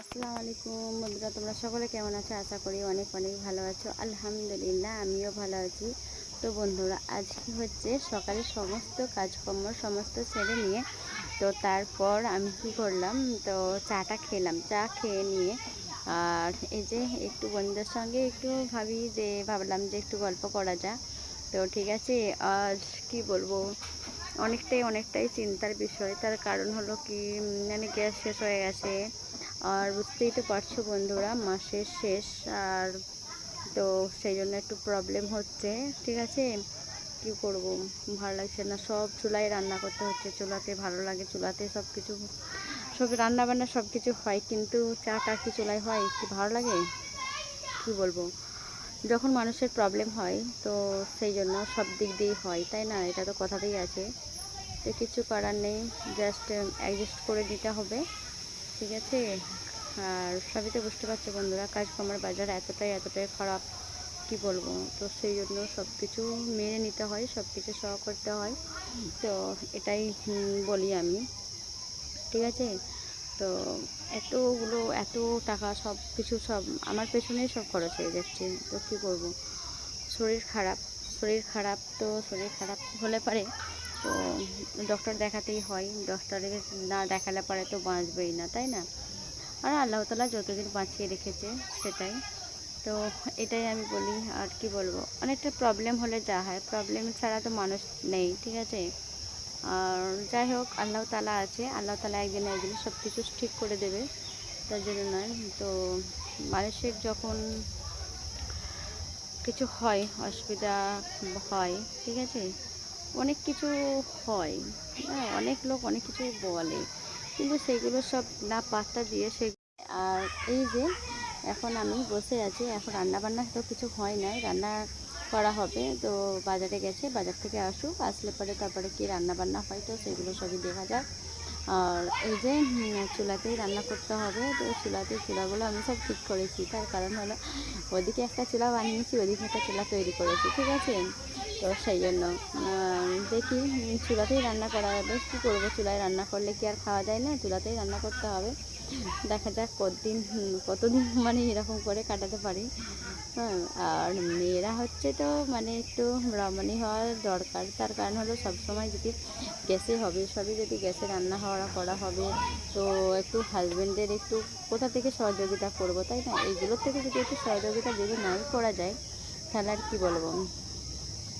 আসসালামু আলাইকুম বন্ধুরা, তোমরা সকলে কেমন আছো? আশা করি অনেক অনেক ভালো আছো। আলহামদুলিল্লাহ, আমিও ভালো আছি। তো বন্ধুরা, আজকে হচ্ছে সকালে সমস্ত কাজকর্ম সমস্ত ছেড়ে নিয়ে, তো তারপর আমি কি করলাম, তো চাটা খেলাম। চা খেয়ে নিয়ে, আর এই যে একটু বন্ধুদের সঙ্গে একটু ভাবি যে, ভাবলাম যে একটু গল্প করা যাক। তো ঠিক আছে, আজ কি বলব? অনেকটাই অনেকটাই চিন্তার বিষয়। তার কারণ হলো কি মানে গ্যাস শেষ হয়ে গেছে। আর বুঝতেই তো পারছ বন্ধুরা, মাসের শেষ, আর তো সেই জন্য একটু প্রবলেম হচ্ছে, ঠিক আছে? কি করব? ভালো লাগছে না, সব চুলায় রান্না করতে হচ্ছে, চুলাতে ভালো লাগে, চুলাতে সব কিছু, সব রান্না বান্না সব কিছু হয়, কিন্তু চাটা কি চুলায় হয়, কি ভালো লাগে? কি বলব? যখন মানুষের প্রবলেম হয়, তো সেই জন্য সব দিক দিয়েই হয়, তাই না? এটা তো কথাতেই আছে। তো কিছু করার নেই জাস্ট অ্যাডজাস্ট করে দিতে হবে। ঠিক আছে? আর সবই তো বুঝতে পারছ বন্ধুরা, কাজকর্মের বাজার এতটাই এতটাই খারাপ, কি বলব? তো সেই জন্য সব কিছু মেনে নিতে হয় সব কিছু সহ করতে হয়। তো এটাই বলি আমি। ঠিক আছে? তো এতগুলো, এত টাকা সব কিছু সব আমার পেছনেই সব খরচ হয়ে যাচ্ছে। তো কী করব শরীর খারাপ শরীর খারাপ তো শরীর খারাপ হলে পারে। তো ডক্টর দেখাতেই হয়। ডক্টরের না দেখালে পরে তো বাঁচবেই না, তাই না? আর আল্লাহ তালা যতদিন বাঁচিয়ে রেখেছে, সেটাই। তো এটাই আমি বলি, আর কি বলব? অনেকটা প্রবলেম হলে যা হয়। প্রবলেম ছাড়া তো মানুষ নেই, ঠিক আছে? আর যাই হোক, আল্লাহ তালা আছে। আল্লাহ তালা একদিন একদিন সব কিছু ঠিক করে দেবে, তার জন্য নয়। তো মানুষের যখন কিছু হয়, অসুবিধা হয়, ঠিক আছে? অনেক কিছু হয়। হ্যাঁ অনেক লোক অনেক কিছু বলে। কিন্তু সেগুলো সব না পাত্তা দিয়ে সে আর এই যে এখন আমি বসে আছি, এখন রান্না বান্না তো কিছু হয় নাই, রান্না করা হবে। তো বাজারে গেছে, বাজার থেকে আসুক, আসলে পরে তারপরে কি রান্না বান্না হয়, তো সেগুলো সবই দেখা যাক। আর এই যে চুলাতেই রান্না করতে হবে, তো চুলাতে চুলাগুলো আমি সব ঠিক করেছি। তার কারণ হলো, ওদিকে একটা চুলা বানিয়েছি, ওদিকে একটা চুলা তৈরি করেছি, ঠিক আছে? তো সেই জন্য দেখি চুলাতেই রান্না করা হবে। কী করব? চুলায় রান্না করলে কি আর খাওয়া যায় না? চুলাতেই রান্না করতে হবে। দেখা যাক কতদিন কতদিন মানে এরকম করে কাটাতে পারি। হ্যাঁ আর মেয়েরা হচ্ছে তো মানে একটু রমণী হওয়ার দরকার। তার কারণ হলো সবসময় যদি গ্যাসে হবে, সবই যদি গ্যাসে রান্না হওয়া করা হবে, তো একটু হাজব্যান্ডের একটু কোথা থেকে সহযোগিতা করব, তাই না? এইগুলোর থেকে যদি একটু সহযোগিতা যদি নাই করা যায়, তাহলে আর কী বলব?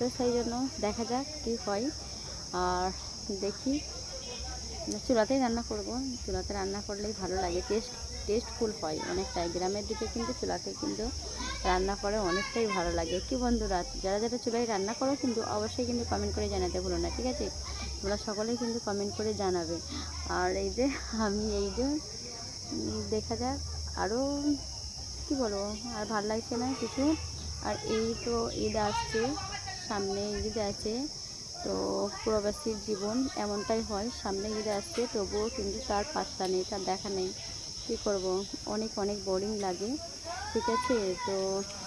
তো সেই জন্য দেখা যাক কী হয়। আর দেখি চুলাতেই রান্না করব। চুলাতে রান্না করলেই ভালো লাগে। টেস্ট, টেস্টফুল হয় অনেকটাই। গ্রামের দিকে কিন্তু, চুলাতে কিন্তু রান্না করে অনেকটাই ভালো লাগে। কি বন্ধুরা, যারা যারা চুলায় রান্না করো কিন্তু অবশ্যই কিন্তু কমেন্ট করে জানাতে ভুলো না, ঠিক আছে? তোমরা সকলেই কিন্তু কমেন্ট করে জানাবে। আর এই যে আমি, এই যে দেখা যাক আরও কি বলব, আর ভালো লাগছে না কিছু? আর এই তো ঈদ আসছে। সামনে ঈদ আছে। তো প্রবাসীর জীবন এমনটাই হয়, সামনে ঈদ আসছে, তবুও কিন্তু তার পাত্তা নেই, তার দেখা নেই। কী করব? অনেক অনেক বোরিং লাগে। ঠিক আছে? তো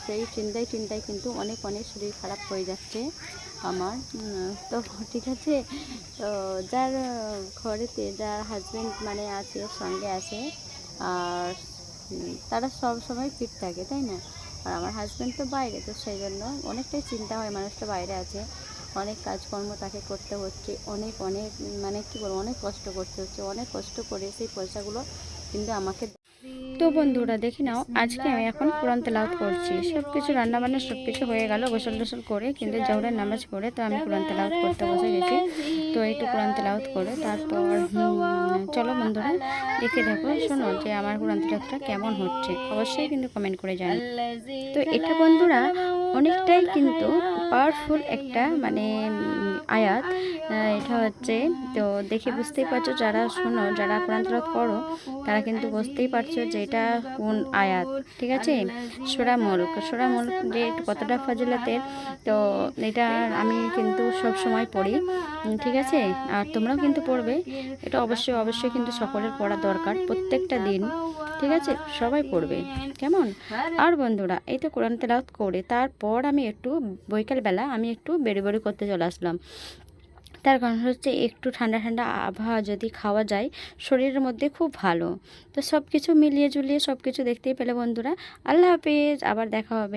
সেই চিন্তায় চিন্তায় কিন্তু অনেক অনেক শরীর খারাপ হয়ে যাচ্ছে আমার। তো ঠিক আছে? তো যার ঘরেতে, যার হাজব্যান্ড মানে আছে, সঙ্গে আছে, আর তারা সব সময় ফিট থাকে, তাই না? আর আমার হাজব্যান্ড তো বাইরে, তো সেই জন্য অনেকটাই চিন্তা হয়, মানুষটা বাইরে আছে। অনেক কাজকর্ম তাকে করতে হচ্ছে, অনেক অনেক মানে কী বলব, অনেক কষ্ট করতে হচ্ছে, অনেক কষ্ট করে সেই পয়সাগুলো কিন্তু আমাকে তো বন্ধুরা, দেখে নাও, আজকে আমি এখন কোরআন তেলাওয়াত করছি। সব কিছু রান্নাবান্না সব কিছু হয়ে গেল গোসল টোসল করে কিন্তু জহরের নামাজ পড়ে তো আমি কোরআন তেলাওয়াত করতে বসে গেছি। তো একটু কোরআন তেলাওয়াত করে, তারপর চলো বন্ধুরা, দেখে দেখো, শোনো যে আমার কোরআন তেলাওয়াতটা কেমন হচ্ছে। অবশ্যই কিন্তু কমেন্ট করে জানো। তো এটা বন্ধুরা, অনেকটাই কিন্তু পাওয়ারফুল একটা মানে আয়াত এটা হচ্ছে, তো দেখে বুঝতেই পারছ যারা শোনো, যারা কোরআন তেলাওয়াত করো, তারা কিন্তু বুঝতেই পারছ যে এটা কোন আয়াত, ঠিক আছে? সোরা মুলক সোরা মুলক যে কতটা ফজিলতের, তো এটা আমি কিন্তু সব সময় পড়ি ঠিক আছে? আর তোমরাও কিন্তু পড়বে, এটা অবশ্যই অবশ্যই কিন্তু সকলের পড়া দরকার, প্রত্যেকটা দিন। ঠিক আছে? সবাই পড়বে। কেমন? আর বন্ধুরা, এই তো কোরআন তেলাওত করে, তারপর আমি একটু বৈকালবেলা আমি একটু বেড়ে বেড়ে করতে চলে আসলাম। তার কারণ হচ্ছে একটু ঠান্ডা ঠান্ডা আবহাওয়া যদি খাওয়া যায়, শরীরের মধ্যে খুব ভালো। তো সব কিছু মিলিয়ে জুলিয়ে সব কিছু দেখতেই পেলে বন্ধুরা। আল্লাহ হাফিজ, আবার দেখা হবে।